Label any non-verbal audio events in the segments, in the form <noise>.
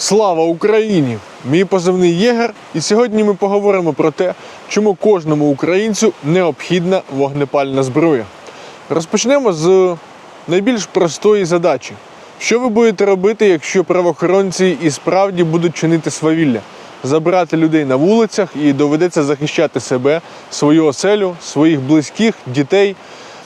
Слава Україні! Мій позивний Єгер, і сьогодні ми поговоримо про те, чому кожному українцю необхідна вогнепальна зброя. Розпочнемо з найбільш простої задачі. Що ви будете робити, якщо правоохоронці і справді будуть чинити свавілля? Забирати людей на вулицях і доведеться захищати себе, свою оселю, своїх близьких, дітей,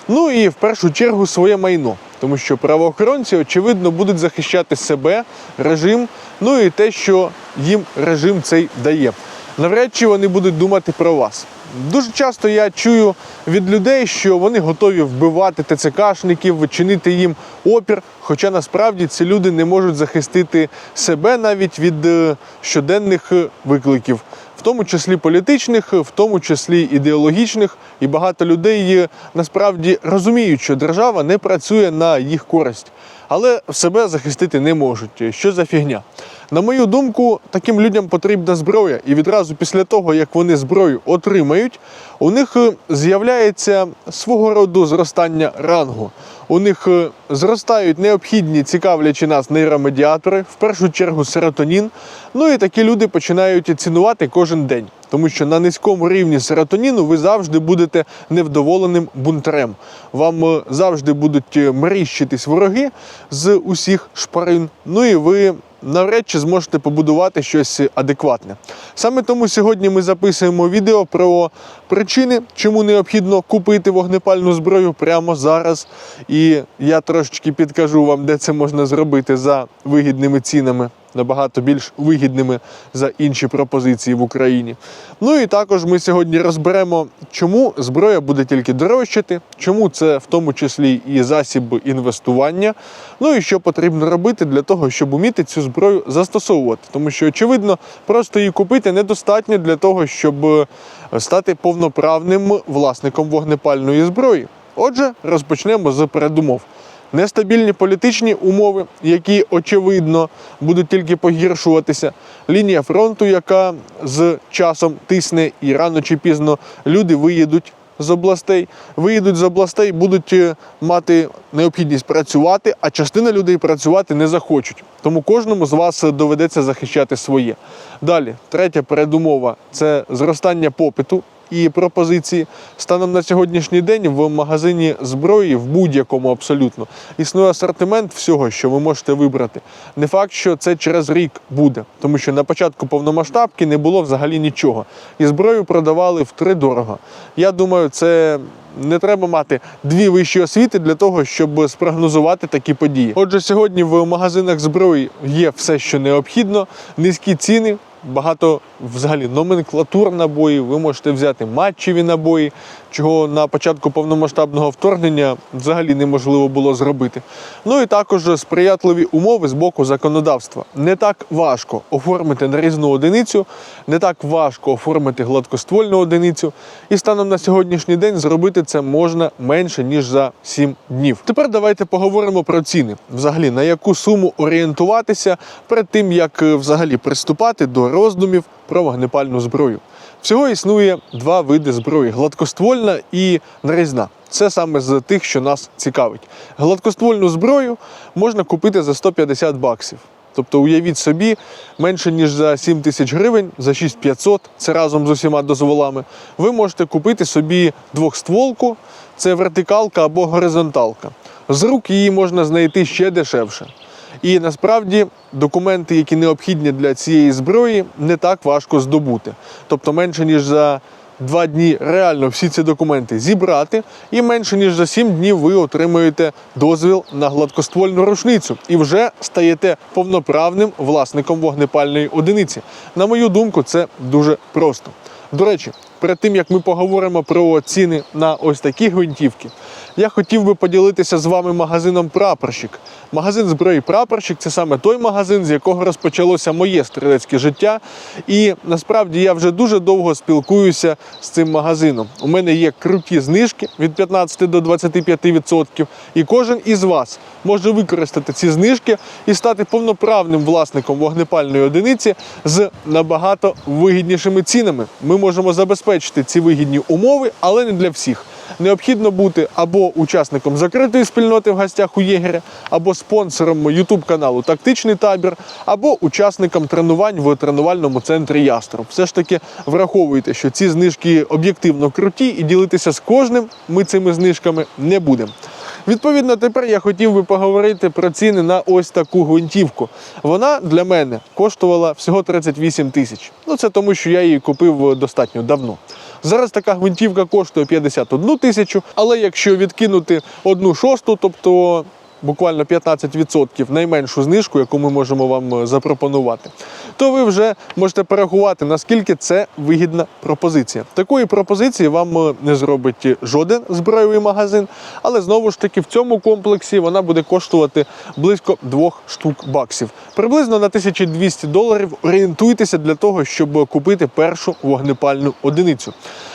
ну і в першу чергу своє майно. Тому що правоохоронці, очевидно, будуть захищати себе, режим, ну і те, що їм режим цей дає. Навряд чи вони будуть думати про вас. Дуже часто я чую від людей, що вони готові вбивати ТЦКшників, чинити їм опір. Хоча насправді ці люди не можуть захистити себе навіть від е, щоденних е, викликів, в тому числі політичних, в тому числі ідеологічних. І багато людей е, насправді розуміють, що держава не працює на їх користь, але себе захистити не можуть. Що за фігня? На мою думку, таким людям потрібна зброя, і відразу після того, як вони зброю отримають, у них е, з'являється свого роду зростання рангу. У них е, зростають необхідні, цікавлячі нас нейромедіатори, в першу чергу серотонін. Ну і такі люди починають цінувати кожен день. Тому що на низькому рівні серотоніну ви завжди будете невдоволеним бунтарем. Вам е, завжди будуть е, меріщитись вороги з усіх шпарин. Ну і ви навряд чи зможете побудувати щось адекватне. Саме тому сьогодні ми записуємо відео про причини, чому необхідно купити вогнепальну зброю прямо зараз. І я трошечки підкажу вам, де це можна зробити за вигідними цінами. Набагато більш вигідними за інші пропозиції в Україні. Ну і також ми сьогодні розберемо, чому зброя буде тільки дорожчати, чому це в тому числі і засіб інвестування. Ну і що потрібно робити для того, щоб уміти цю зброю застосовувати. Тому що, очевидно, просто її купити недостатньо для того, щоб е, стати повноправним власником вогнепальної зброї. Отже, розпочнемо з передумов. Нестабільні політичні умови, які очевидно будуть тільки погіршуватися. Лінія фронту, яка з часом тисне, і рано чи пізно люди виїдуть з областей, виїдуть з областей, будуть е, мати необхідність працювати, а частина людей працювати не захочуть. Тому кожному з вас доведеться захищати своє. Далі, третя передумова це зростання попиту і пропозиції. Станом на сьогоднішній день в магазині зброї в будь-якому абсолютно існує асортимент всього, що ви можете вибрати. Не факт, що це через рік буде, тому що на початку повномасштабки не було взагалі нічого. І зброю продавали втридорого. Я думаю, це. Не треба мати дві вищі освіти для того, щоб спрогнозувати такі події. Отже, сьогодні в магазинах зброї є все, що необхідно, низькі ціни, багато взагалі номенклатур набоїв. Ви можете взяти матчеві набої, чого на початку повномасштабного вторгнення взагалі неможливо було зробити. Ну і також сприятливі умови з боку законодавства. Не так важко оформити нарізну одиницю, не так важко оформити гладкоствольну одиницю. І станом на сьогоднішній день зробити це можна менше ніж за 7 днів. Тепер давайте поговоримо про ціни. Взагалі, на яку суму орієнтуватися перед тим, як е, взагалі приступати до роздумів про вогнепальну зброю. Всього існує два види зброї: гладкоствольна і нарізна. Це саме з тих, що нас цікавить. Гладкоствольну зброю можна купити за 150 баксів. Тобто уявіть собі, менше ніж за 7 тисяч гривень, за 6500, це разом з усіма дозволами, ви можете купити собі двохстволку, це вертикалка або горизонталка. З рук її можна знайти ще дешевше. І насправді документи, які необхідні для цієї зброї, не так важко здобути. Тобто менше ніж за два дні реально всі ці документи зібрати, і менше ніж за сім днів ви отримуєте дозвіл на гладкоствольну рушницю і вже стаєте повноправним власником вогнепальної одиниці. На мою думку, це дуже просто. До речі, перед тим як ми поговоримо про ціни на ось такі гвинтівки, я хотів би поділитися з вами магазином Прапорщик. Магазин зброї Прапорщик це саме той магазин, з якого розпочалося моє стрілецьке життя. І насправді я вже дуже довго спілкуюся з цим магазином. У мене є круті знижки від 15 до 25%. І кожен із вас може використати ці знижки і стати повноправним власником вогнепальної одиниці з набагато вигіднішими цінами. Ми можемо забезпечити ці вигідні умови, але не для всіх. необхідно бути або учасником закритої спільноти в гостях у єгеря, або спонсором YouTube каналу Тактичний табір, або учасником тренувань в тренувальному центрі Яструб. Все ж таки враховуйте, що ці знижки об'єктивно круті, і ділитися з кожним ми цими знижками не будемо. Відповідно, тепер я хотів би поговорити про ціни на ось таку гвинтівку. Вона для мене коштувала всього 38 тисяч. Ну це тому, що я її купив достатньо давно. Зараз така гвинтівка коштує 51 тисячу, але якщо відкинути одну шосту, тобто буквально 15% найменшу знижку, яку ми можемо вам е, запропонувати, то ви вже можете порахувати, наскільки це вигідна пропозиція. Такої пропозиції вам е, не зробить жоден збройовий магазин, але знову ж таки в цьому комплексі вона буде коштувати близько двох штук баксів. Приблизно на 1200 доларів орієнтуйтеся для того, щоб купити першу вогнепальну одиницю.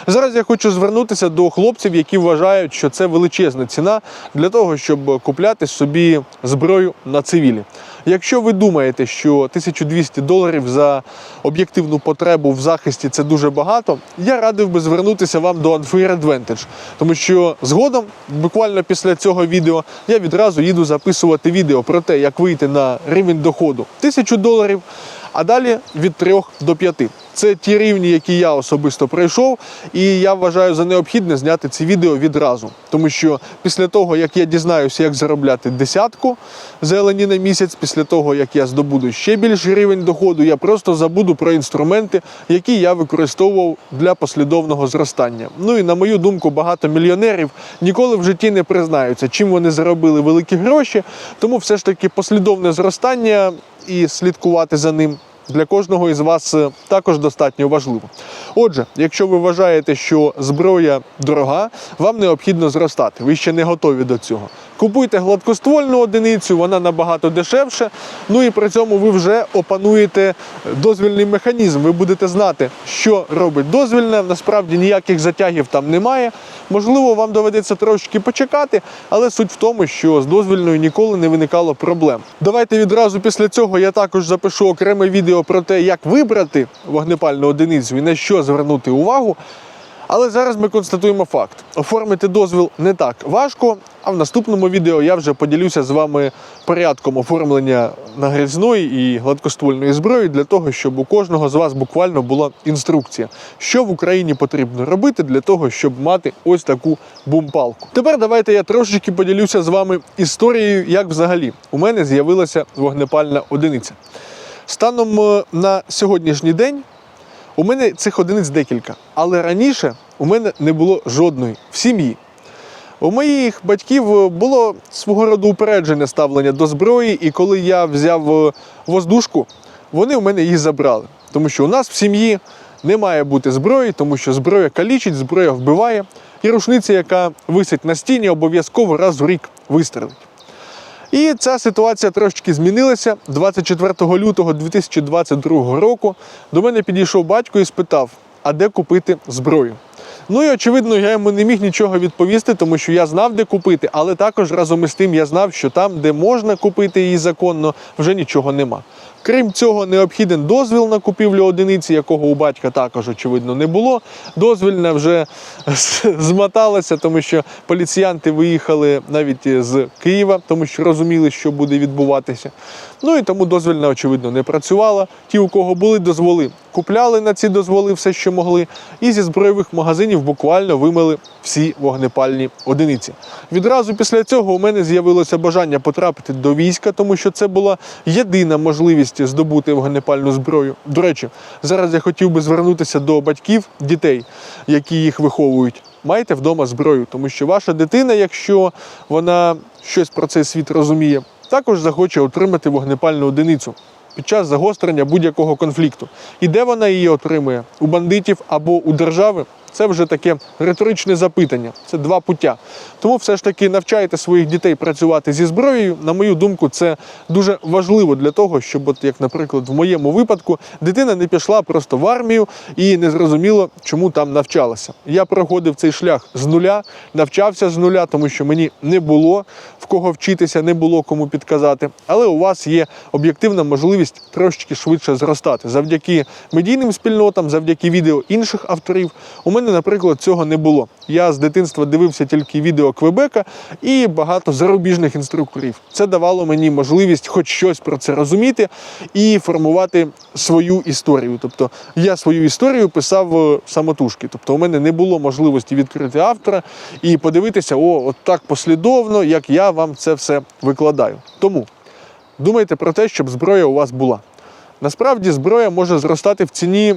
Зараз я хочу звернутися до хлопців, які вважають, що це величезна ціна для того, щоб купляти собі зброю на цивілі. Якщо ви думаєте, що 1200 доларів за об'єктивну потребу в захисті це дуже багато, я радив би звернутися вам до Unfair Advantage, тому що згодом, буквально після цього відео, я відразу їду записувати відео про те, як вийти на рівень доходу 1000 доларів, а далі від 3 до 5. Це ті рівні, які я особисто пройшов, і я вважаю за необхідне зняти ці відео відразу. Тому що після того, як я дізнаюся, як заробляти десятку зелені на місяць, після того, як я здобуду ще більший рівень доходу, я просто забуду про інструменти, які я використовував для послідовного зростання. Ну і на мою думку, багато мільйонерів ніколи в житті не признаються, чим вони заробили великі гроші. Тому все ж таки послідовне зростання і слідкувати за ним для кожного із вас е, також достатньо важливо. Отже, якщо ви вважаєте, що зброя дорога, вам необхідно зростати. Ви ще не готові до цього. Купуйте гладкоствольну одиницю, вона набагато дешевше. Ну і при цьому ви вже опануєте дозвільний механізм. Ви будете знати, що робить дозвільне. Насправді ніяких затягів там немає. Можливо, вам доведеться трошки почекати, але суть в тому, що з дозвільною ніколи не виникало проблем. Давайте відразу після цього я також запишу окреме відео про те, як вибрати вогнепальну одиницю і на що звернути увагу. Але зараз ми констатуємо факт: оформити дозвіл не так важко. А в наступному відео я вже поділюся з вами порядком оформлення нагрізної і гладкоствольної зброї для того, щоб у кожного з вас буквально була інструкція, що в Україні потрібно робити для того, щоб мати ось таку бумпалку. Тепер давайте я трошечки поділюся з вами історією, як взагалі у мене з'явилася вогнепальна одиниця. Станом е, на сьогоднішній день у мене цих одиниць декілька, але раніше у мене не було жодної в сім'ї. У моїх батьків е, було свого роду упереджене ставлення до зброї, і коли я взяв е, воздушку, вони у мене її забрали. Тому що у нас в сім'ї не має бути зброї, тому що зброя калічить, зброя вбиває. І рушниця, яка висить на стіні, обов'язково раз у рік вистрелить. І ця ситуація трошки змінилася. 24 лютого 2022 року до мене підійшов батько і спитав, а де купити зброю. Ну і очевидно, я йому не міг нічого відповісти, тому що я знав, де купити, але також разом із тим я знав, що там, де можна купити її законно, вже нічого нема. Крім цього, необхіден дозвіл на купівлю одиниці, якого у батька також, очевидно, не було. Дозвільна вже змоталася, тому що поліціянти виїхали навіть з Києва, тому що розуміли, що буде відбуватися. Ну і тому дозвільна, очевидно, не працювала. Ті, у кого були дозволи, купляли на ці дозволи все, що могли, і зі збройових магазинів буквально вимили всі вогнепальні одиниці. Відразу після цього у мене з'явилося бажання потрапити до війська, тому що це була єдина можливість здобути вогнепальну зброю. До речі, зараз я хотів би звернутися до батьків дітей, які їх виховують. Майте вдома зброю, тому що ваша дитина, якщо вона щось про цей світ розуміє, також захоче отримати вогнепальну одиницю під час загострення будь-якого конфлікту. І де вона її отримує? У бандитів або у держави? Це вже таке риторичне запитання. Це два пуття. Тому все ж таки навчайте своїх дітей працювати зі зброєю. На мою думку, це дуже важливо для того, щоб, от як, наприклад, в моєму випадку, дитина не пішла просто в армію і не зрозуміло, чому там навчалася. Я проходив цей шлях з нуля, навчався з нуля, тому що мені не було в кого вчитися, не було кому підказати. Але у вас є об'єктивна можливість трошечки швидше зростати. Завдяки медійним спільнотам, завдяки відео інших авторів, у мене мене, наприклад, цього не було. Я з дитинства дивився тільки відео Квебека і багато зарубіжних інструкторів. Це давало мені можливість хоч щось про це розуміти і формувати свою історію. Тобто я свою історію писав е, самотужки. Тобто, у мене не було можливості відкрити автора і подивитися, о, от так послідовно, як я вам це все викладаю. Тому думайте про те, щоб зброя у вас була. Насправді зброя може зростати в ціні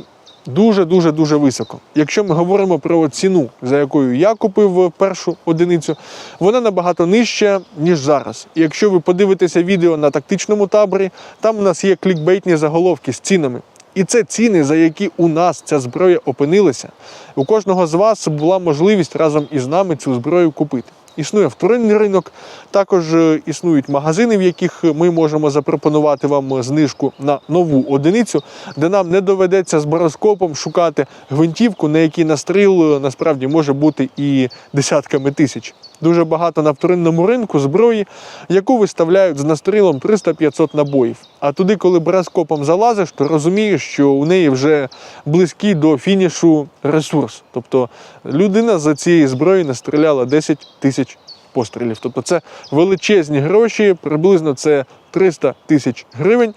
дуже дуже високо. Якщо ми говоримо про ціну, за якою я купив першу одиницю, вона набагато нижча, ніж зараз. Якщо ви подивитеся відео на тактичному таборі, там у нас є клікбейтні заголовки з цінами. І це ціни, за які у нас ця зброя опинилася. У кожного з вас була можливість разом із нами цю зброю купити. Існує вторинний ринок, також е, існують магазини, в яких ми можемо запропонувати вам знижку на нову одиницю, де нам не доведеться з бароскопом шукати гвинтівку, на якій настріл е, насправді може бути і десятками тисяч. Дуже багато на вторинному ринку зброї, яку виставляють з настрілом 300-500 набоїв. А туди, коли бароскопом залазиш, то розумієш, що у неї вже близький до фінішу ресурс. Тобто людина за цієї зброї настріляла 10 тисяч пострілів. Тобто це величезні гроші, приблизно це 300 тисяч гривень.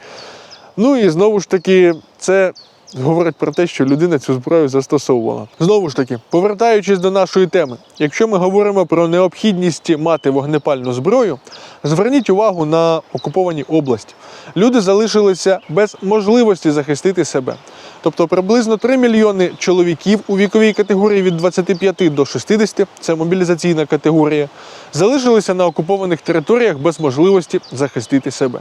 Ну і знову ж таки, це говорить про те, що людина цю зброю застосовувала. Знову ж таки, повертаючись до нашої теми, якщо ми говоримо про необхідність мати вогнепальну зброю, зверніть увагу на окуповані області. Люди залишилися без можливості захистити себе. Тобто приблизно 3 мільйони чоловіків у віковій категорії від 25 до 60, це мобілізаційна категорія, залишилися на окупованих територіях без можливості захистити себе.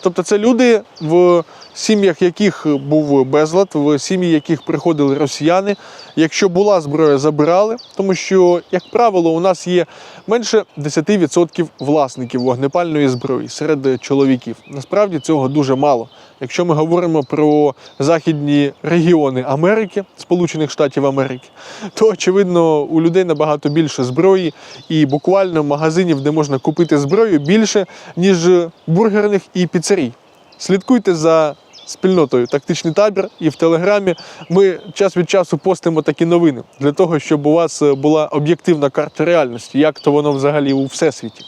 Тобто це люди, в сім'ях яких був безлад, в сім'ї яких приходили росіяни. Якщо була зброя, забирали, тому що, як правило, у нас є менше 10% власників вогнепальної зброї серед чоловіків. Насправді цього дуже мало. Якщо ми говоримо про західні регіони Америки, Сполучених Штатів Америки, то очевидно у людей набагато більше зброї, і буквально магазинів, де можна купити зброю, більше ніж бургерних і піцерій. Слідкуйте за спільнотою тактичний табір, і в телеграмі ми час від часу постимо такі новини для того, щоб у вас була об'єктивна карта реальності, як то воно взагалі у всесвіті.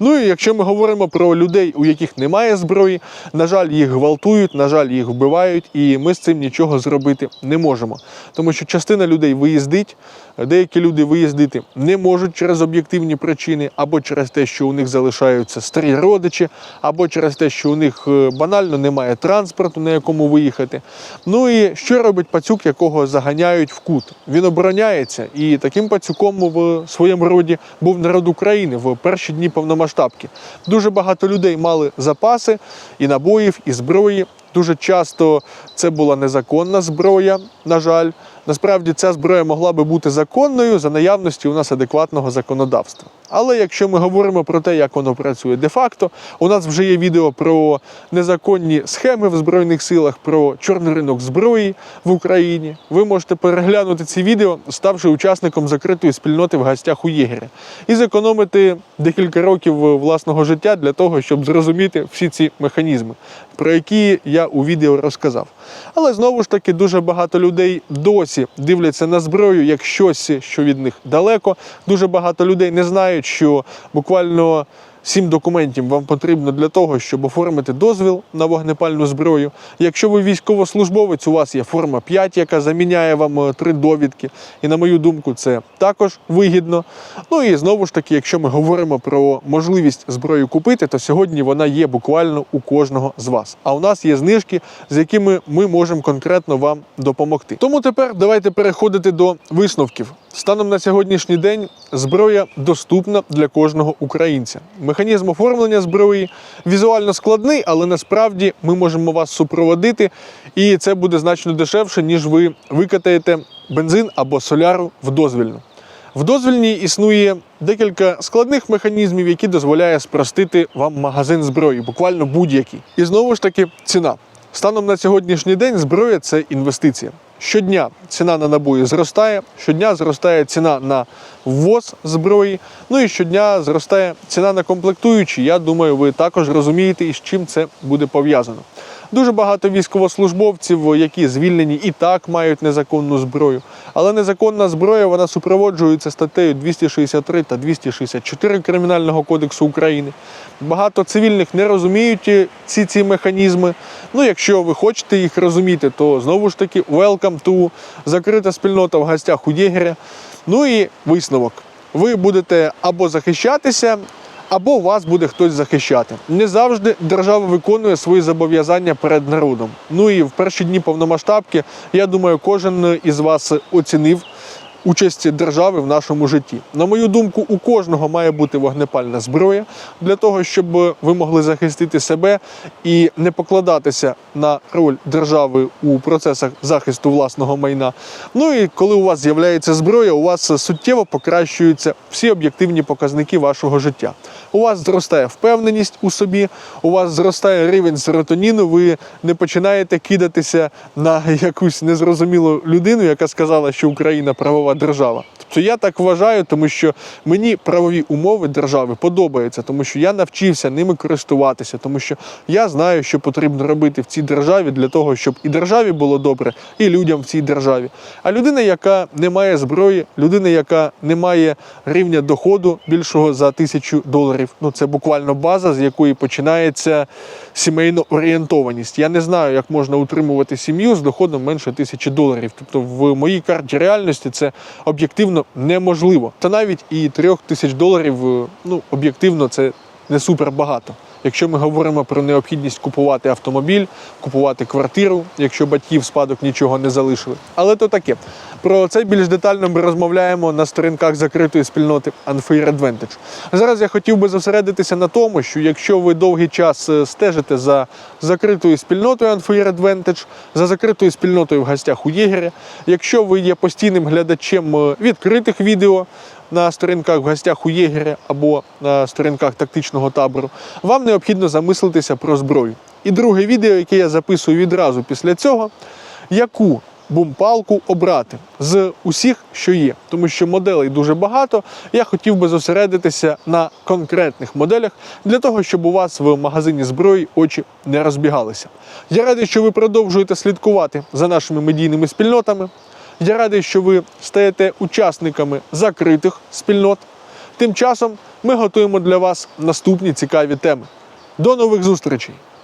Ну і якщо ми говоримо про людей, у яких немає зброї, на жаль, їх гвалтують, на жаль, їх вбивають, і ми з цим нічого зробити не можемо. Тому що частина людей виїздить, деякі люди виїздити не можуть через об'єктивні причини, або через те, що у них залишаються старі родичі, або через те, що у них е, банально немає транспорту, на якому виїхати. Ну і що робить пацюк, якого заганяють в кут? Він обороняється, і таким пацюком в своєму роді був народ України в перші дні повномасштабки. Дуже багато людей мали запаси і набоїв, і зброї. Дуже часто це була незаконна зброя, на жаль. Насправді ця зброя могла би бути законною за наявності у нас адекватного законодавства. Але якщо ми говоримо про те, як воно працює де-факто, у нас вже є відео про незаконні схеми в Збройних силах, про чорний ринок зброї в Україні. Ви можете переглянути ці відео, ставши учасником закритої спільноти в гостях у єгеря, і зекономити декілька років власного життя для того, щоб зрозуміти всі ці механізми, про які я у відео розказав. Але знову ж таки дуже багато людей досі дивляться на зброю як щось, що від них далеко. Дуже багато людей не знають, що буквально сім документів вам потрібно для того, щоб оформити дозвіл на вогнепальну зброю. Якщо ви військовослужбовець, у вас є форма 5, яка заміняє вам е, три довідки. І на мою думку, це також вигідно. Ну і знову ж таки, якщо ми говоримо про можливість зброю купити, то сьогодні вона є буквально у кожного з вас. А у нас є знижки, з якими ми можемо конкретно вам допомогти. Тому тепер давайте переходити до висновків. Станом на сьогоднішній день зброя доступна для кожного українця. Механізм оформлення зброї візуально складний, але насправді ми можемо вас супроводити, і це буде значно дешевше, ніж ви викатаєте бензин або соляру в дозвільну. В дозвільній існує декілька складних механізмів, які дозволяє спростити вам магазин зброї, буквально будь-який. І знову ж таки ціна. Станом на сьогоднішній день зброя це інвестиція. Щодня ціна на набої зростає, щодня зростає ціна на ввоз зброї, ну і щодня зростає ціна на комплектуючі. Я думаю, ви також розумієте, із чим це буде пов'язано. Дуже багато військовослужбовців, які звільнені і так мають незаконну зброю. Але незаконна зброя вона супроводжується статтею 263 та 264 Кримінального кодексу України. Багато цивільних не розуміють е, ці ці механізми. Ну, якщо ви хочете їх розуміти, то знову ж таки welcome to закрита спільнота в гостях у єгеря. Ну і висновок. Ви будете або захищатися, або вас буде хтось захищати. Не завжди держава виконує свої зобов'язання перед народом. Ну і в перші дні повномасштабки, я думаю, кожен із вас оцінив участь держави в нашому житті. На мою думку, у кожного має бути вогнепальна зброя для того, щоб ви могли захистити себе і не покладатися на роль держави у процесах захисту власного майна. Ну і коли у вас з'являється зброя, у вас суттєво покращуються всі об'єктивні показники вашого життя. У вас зростає впевненість у собі, у вас зростає рівень серотоніну, ви не починаєте кидатися на <laughs> якусь незрозумілу людину, яка сказала, що Україна правова держава. Тобто я так вважаю, тому що мені правові умови держави подобаються, тому що я навчився ними користуватися, тому що я знаю, що потрібно робити в цій державі для того, щоб і державі було добре, і людям в цій державі. А людина, яка не має зброї, людина, яка не має рівня доходу більшого за тисячу доларів, ну це буквально база, з якої починається сімейна орієнтованість. Я не знаю, як можна утримувати сім'ю з доходом менше тисячі доларів. Тобто в моїй карті реальності це об'єктивно неможливо. Та навіть і трьох тисяч доларів, е, ну об'єктивно, це не супер багато. Якщо ми говоримо про необхідність купувати автомобіль, купувати квартиру, якщо батьків спадок нічого не залишили. Але то таке. Про це більш детально ми розмовляємо на сторінках закритої спільноти Unfair Advantage. Зараз я хотів би зосередитися на тому, що якщо ви довгий час е, стежите за закритою спільнотою Unfair Advantage, за закритою спільнотою в гостях у Єгеря, якщо ви є постійним глядачем е, відкритих відео, на сторінках в гостях у єгеря або на сторінках тактичного табору, вам необхідно замислитися про зброю. І друге відео, яке я записую відразу після цього, яку бумпалку обрати з усіх, що є, тому що моделей дуже багато. Я хотів би зосередитися на конкретних моделях для того, щоб у вас в магазині зброї очі не розбігалися. Я радий, що ви продовжуєте слідкувати за нашими медійними спільнотами. Я радий, що ви стаєте учасниками закритих спільнот. Тим часом ми готуємо для вас наступні цікаві теми. До нових зустрічей!